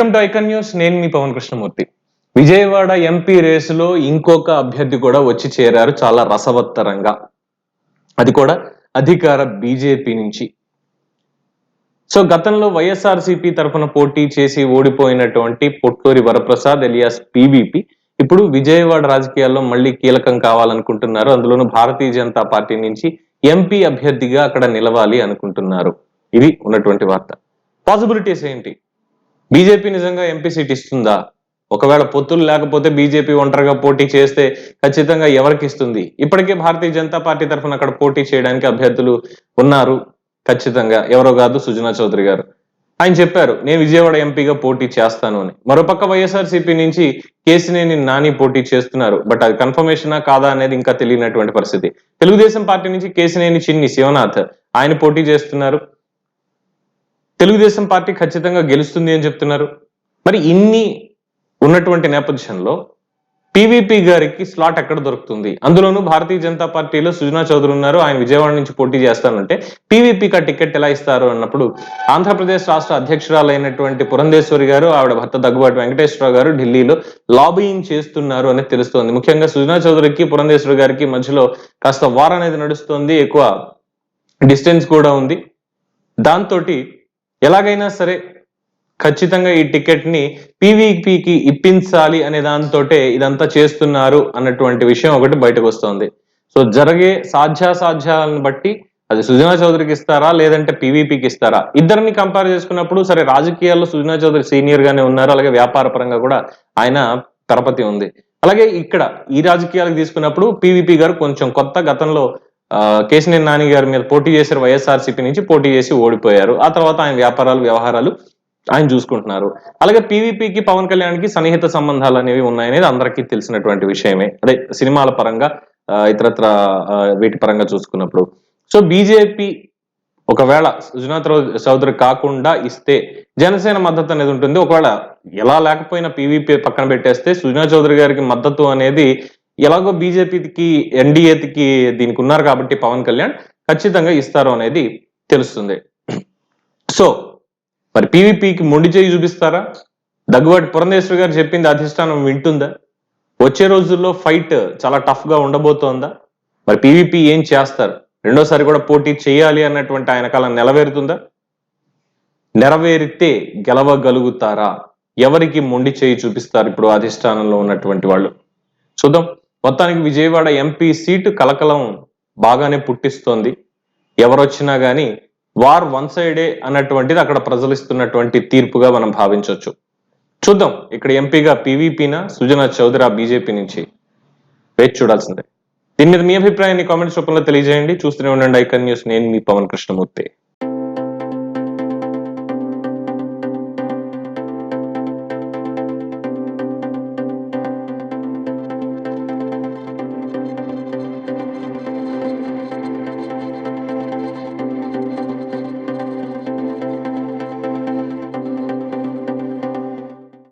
Welcome to icon news. నేను మీ Pavan Krishnamurthy. Vijayawada MP రేసులో ఇంకొక అభ్యర్థి కూడా వచ్చి చేరారు. చాలా రసవత్తరంగా. అది కూడా అధికార బీజేపీ నుంచి. సో గతంలో వైఎస్ఆర్సీపీ తరఫున పోటీ చేసి ఓడిపోయినటువంటి పొట్టూరి వరప్రసాద్ ఎలియాస్ పీవీపీ ఇప్పుడు విజయవాడ రాజకీయాల్లో మళ్ళీ కీలకం కావాలనుకుంటున్నారు. అందులోనూ భారతీయ జనతా పార్టీ నుంచి ఎంపీ అభ్యర్థిగా అక్కడ నిలవాలి అనుకుంటున్నారు. ఇది ఉన్నటువంటి వార్త. పాసిబిలిటీస్ ఏంటి? బీజేపీ నిజంగా ఎంపీ సీట్ ఇస్తుందా? ఒకవేళ పొత్తులు లేకపోతే బీజేపీ ఒంటరిగా పోటీ చేస్తే ఖచ్చితంగా ఎవరికి ఇస్తుంది? ఇప్పటికే భారతీయ జనతా పార్టీ తరఫున అక్కడ పోటీ చేయడానికి అభ్యర్థులు ఉన్నారు. ఖచ్చితంగా. ఎవరో కాదు సుజనా చౌదరి గారు. ఆయన చెప్పారు నేను విజయవాడ ఎంపీగా పోటీ చేస్తాను అని. మరోపక్క వైఎస్ఆర్సీపీ నుంచి కేసినేని నాని పోటీ చేస్తున్నారు. బట్ అది కన్ఫర్మేషనా కాదా అనేది ఇంకా తెలియనటువంటి పరిస్థితి. తెలుగుదేశం పార్టీ నుంచి కేసినేని చిన్ని శివనాథ్ ఆయన పోటీ చేస్తున్నారు. తెలుగుదేశం పార్టీ ఖచ్చితంగా గెలుస్తుంది అని చెప్తున్నారు. మరి ఇన్ని ఉన్నటువంటి నేపథ్యంలో పీవీపీ గారికి స్లాట్ ఎక్కడ దొరుకుతుంది? అందులోనూ భారతీయ జనతా పార్టీలో సుజనా చౌదరి ఉన్నారు. ఆయన విజయవాడ నుంచి పోటీ చేస్తానంటే పీవీపీకి ఆ టికెట్ ఎలా ఇస్తారు అన్నప్పుడు ఆంధ్రప్రదేశ్ రాష్ట్ర అధ్యక్షురాలైనటువంటి పురంధేశ్వరి గారు ఆవిడ భర్త దగ్గుబాటి వెంకటేశ్వరరావు గారు ఢిల్లీలో లాబీయింగ్ చేస్తున్నారు అనేది తెలుస్తోంది. ముఖ్యంగా సుజనా చౌదరికి పురంధేశ్వరి గారికి మధ్యలో కాస్త వార్ అనేది నడుస్తోంది. ఎక్కువ డిస్టెన్స్ కూడా ఉంది. దాంతో ఎలాగైనా సరే ఖచ్చితంగా ఈ టికెట్ని పీవీపీకి ఇప్పించాలి అనే దాంతో ఇదంతా చేస్తున్నారు అన్నటువంటి విషయం ఒకటి బయటకు వస్తుంది. సో జరిగే సాధ్యాసాధ్యాలను బట్టి అది సుజనా చౌదరికి ఇస్తారా లేదంటే పీవీపీకి ఇస్తారా? ఇద్దరిని కంపేర్ చేసుకున్నప్పుడు సరే రాజకీయాల్లో సుజనా చౌదరి సీనియర్ గానే ఉన్నారు అలాగే వ్యాపార పరంగా కూడా ఆయన తరపతి ఉంది. అలాగే ఇక్కడ ఈ రాజకీయాలకు తీసుకున్నప్పుడు పీవీపీ గారు కొంచెం కొత్త గతంలో కేసినేని నాని గారి మీద పోటీ చేశారు వైఎస్ఆర్సీపీ నుంచి పోటీ చేసి ఓడిపోయారు. ఆ తర్వాత ఆయన వ్యాపారాలు వ్యవహారాలు ఆయన చూసుకుంటున్నారు. అలాగే పీవీపీకి పవన్ కళ్యాణ్కి సన్నిహిత సంబంధాలు అనేవి ఉన్నాయనేది అందరికీ తెలిసినటువంటి విషయమే. అదే సినిమాల పరంగా ఇతరత్ర వీటి పరంగా చూసుకున్నప్పుడు. సో బీజేపీ ఒకవేళ సుజనాథ్ చౌదరి కాకుండా ఇస్తే జనసేన మద్దతు అనేది ఉంటుంది. ఒకవేళ ఎలా లేకపోయినా పీవీపీ పక్కన పెట్టేస్తే సుజనా చౌదరి గారికి మద్దతు అనేది ఎలాగో బీజేపీకి ఎన్డీఏకి దీనికి ఉన్నారు కాబట్టి పవన్ కళ్యాణ్ ఖచ్చితంగా ఇస్తారు అనేది తెలుస్తుంది. సో మరి పీవీపీకి మొండి చేయి చూపిస్తారా? దగ్గుబాటి పురంధేశ్వరి గారు చెప్పింది అధిష్టానం వింటుందా? వచ్చే రోజుల్లో ఫైట్ చాలా టఫ్గా ఉండబోతోందా? మరి పీవీపీ ఏం చేస్తారు? రెండోసారి కూడా పోటీ చేయాలి అన్నటువంటి ఆయన కాలం నెరవేరుతుందా నెరవేరితే గెలవగలుగుతారా? ఎవరికి మొండి చేయి చూపిస్తారు ఇప్పుడు అధిష్టానంలో ఉన్నటువంటి వాళ్ళు? చూద్దాం. మొత్తానికి విజయవాడ ఎంపీ సీటు కలకలం బాగానే పుట్టిస్తోంది. ఎవరొచ్చినా కానీ వార్ వన్ సైడే అన్నటువంటిది అక్కడ ప్రజలు ఇస్తున్నటువంటి తీర్పుగా మనం భావించవచ్చు చూద్దాం ఇక్కడ ఎంపీగా పీవీపీనా సుజనా చౌదరి బీజేపీ నుంచి? వేచి చూడాల్సిందే. దీని మీద మీ అభిప్రాయాన్ని కామెంట్స్ రూపంలో తెలియజేయండి. చూస్తూనే ఉండండి ఐకన్ న్యూస్. నేను మీ పవన్ కృష్ణమూర్తి.